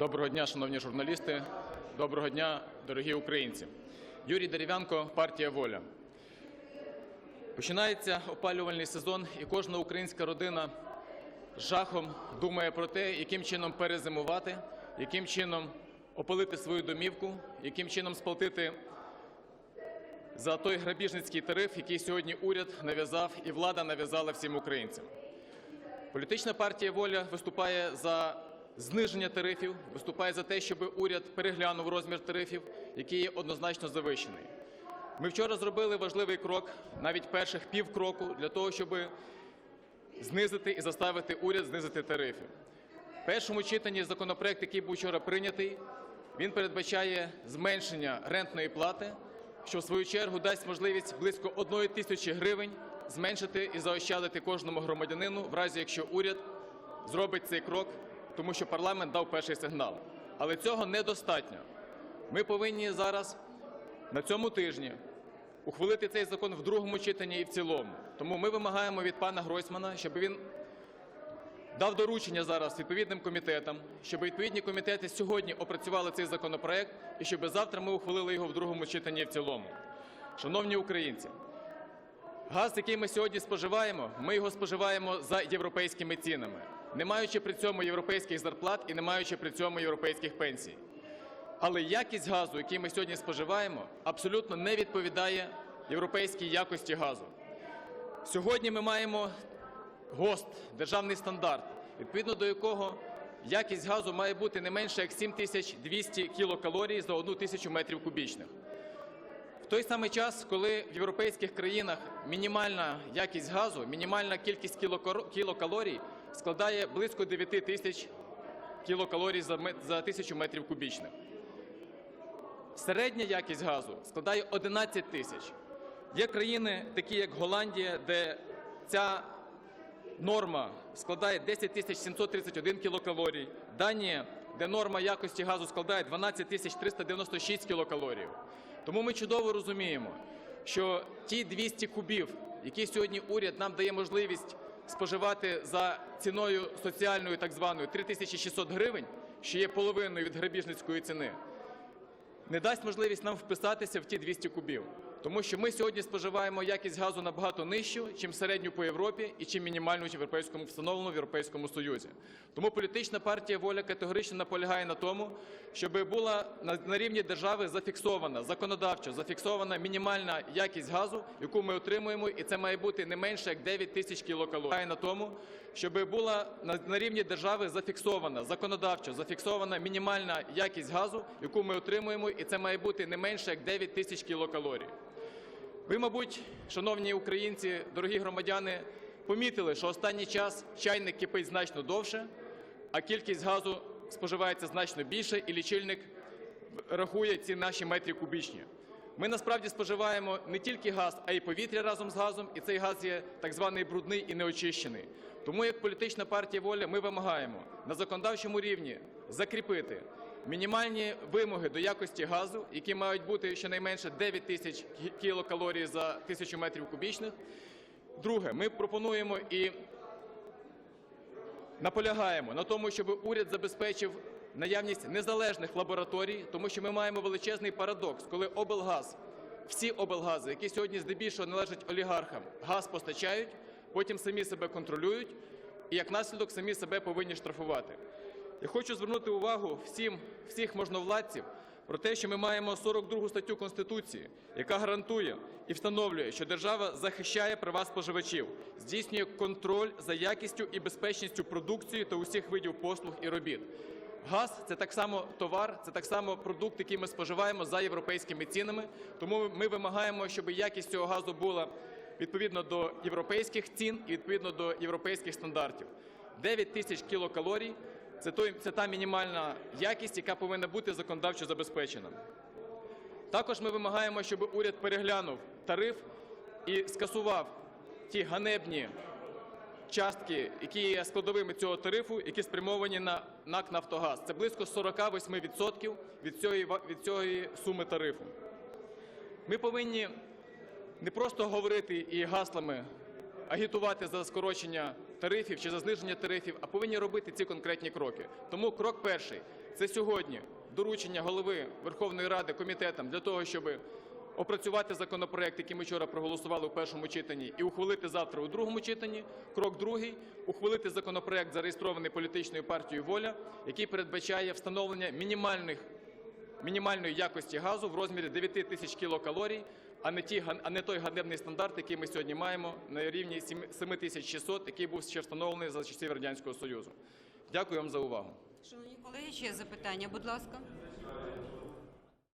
Доброго дня, шановні журналісти. Доброго дня, дорогі українці. Юрій Дерев'янко, партія Воля. Починається опалювальний сезон, і кожна українська родина жахом думає про те, яким чином перезимувати, яким чином опалити свою домівку, яким чином сплатити за той грабіжницький тариф, який сьогодні уряд нав'язав і влада нав'язала всім українцям. Політична партія Воля виступає за зниження тарифів, виступає за те, щоб уряд переглянув розмір тарифів, який є однозначно завищений. Ми вчора зробили важливий крок, навіть перших півкроку, для того, щоб знизити і заставити уряд знизити тарифи. В першому читанні законопроект, який був вчора прийнятий, він передбачає зменшення рентної плати, що в свою чергу дасть можливість близько 1 тисячі гривень зменшити і заощадити кожному громадянину, в разі якщо уряд зробить цей крок, тому що парламент дав перший сигнал. Але цього недостатньо. Ми повинні зараз на цьому тижні ухвалити цей закон в другому читанні і в цілому. Тому ми вимагаємо від пана Гройсмана, щоб він дав доручення зараз відповідним комітетам, щоб відповідні комітети сьогодні опрацювали цей законопроект і щоб завтра ми ухвалили його в другому читанні і в цілому. Шановні українці, газ, який ми сьогодні споживаємо, ми його споживаємо за європейськими цінами, не маючи при цьому європейських зарплат і не маючи при цьому європейських пенсій. Але якість газу, який ми сьогодні споживаємо, абсолютно не відповідає європейській якості газу. Сьогодні ми маємо ГОСТ, державний стандарт, відповідно до якого якість газу має бути не менше як 7200 кілокалорій за одну тисячу метрів кубічних. Той самий час, коли в європейських країнах мінімальна якість газу, мінімальна кількість кілокалорій складає близько 9 тисяч кілокалорій за тисячу метрів кубічних. Середня якість газу складає 11 тисяч. Є країни, такі як Голландія, де ця норма складає 10 тисяч 731 кілокалорій. Данія, де норма якості газу складає 12 тисяч 396 кілокалорій. Тому ми чудово розуміємо, що ті 200 кубів, які сьогодні уряд нам дає можливість споживати за ціною соціальною так званою 3600 гривень, що є половиною від грабіжницької ціни, не дасть можливість нам вписатися в ті 200 кубів. Тому що ми сьогодні споживаємо якість газу набагато нижчу, чим середню по Європі і чим мінімальну в європейському встановлено в Європейському Союзі. Тому політична партія воля категорично наполягає на тому, щоб була на, рівні держави зафіксована законодавчо, зафіксована мінімальна якість газу, яку ми отримуємо, і це має бути не менше як 9 тисяч кілокалорій. На тому, щоб була на рівні держави зафіксована законодавчо, зафіксована мінімальна якість газу, яку ми отримуємо, і це має бути не менше як 9 тисяч кілокалорій. Ви, мабуть, шановні українці, дорогі громадяни, помітили, що останній час чайник кипить значно довше, а кількість газу споживається значно більше, і лічильник рахує ці наші метрі кубічні. Ми насправді споживаємо не тільки газ, а й повітря разом з газом, і цей газ є так званий брудний і неочищений. Тому як політична партія воля ми вимагаємо на законодавчому рівні закріпити мінімальні вимоги до якості газу, які мають бути щонайменше 9 тисяч кілокалорій за тисячу метрів кубічних. Друге, ми пропонуємо і наполягаємо на тому, щоб уряд забезпечив наявність незалежних лабораторій, тому що ми маємо величезний парадокс, коли облгаз, всі облгази, які сьогодні здебільшого належать олігархам, газ постачають, потім самі себе контролюють і як наслідок самі себе повинні штрафувати. Я хочу звернути увагу всім, всіх можновладців про те, що ми маємо 42 статтю Конституції, яка гарантує і встановлює, що держава захищає права споживачів, здійснює контроль за якістю і безпечністю продукції та усіх видів послуг і робіт. Газ це так само товар, це так само продукт, який ми споживаємо за європейськими цінами. Тому ми вимагаємо, щоб якість цього газу була відповідно до європейських цін і відповідно до європейських стандартів. 9 тисяч кілокалорій це той це та мінімальна якість, яка повинна бути законодавчо забезпечена. Також ми вимагаємо, щоб уряд переглянув тариф і скасував ті ганебні частки, які є складовими цього тарифу, які спрямовані на НАК «Нафтогаз». Це близько 48% від цієї, від цієї суми тарифу. Ми повинні не просто говорити і гаслами агітувати за скорочення тарифів чи за зниження тарифів, а повинні робити ці конкретні кроки. Тому крок перший це сьогодні доручення голови Верховної Ради комітетам для того, щоб опрацювати законопроект, який ми вчора проголосували у першому читанні, і ухвалити завтра у другому читанні. Крок другий ухвалити законопроект, зареєстрований політичною партією Воля, який передбачає встановлення мінімальної якості газу в розмірі 9 тисяч кілокалорій, а не ті а не той ганебний стандарт, який ми сьогодні маємо на рівні 7600, який був ще встановлений за часів радянського союзу. Дякую вам за увагу. Шановні колеги, ще запитання, будь ласка.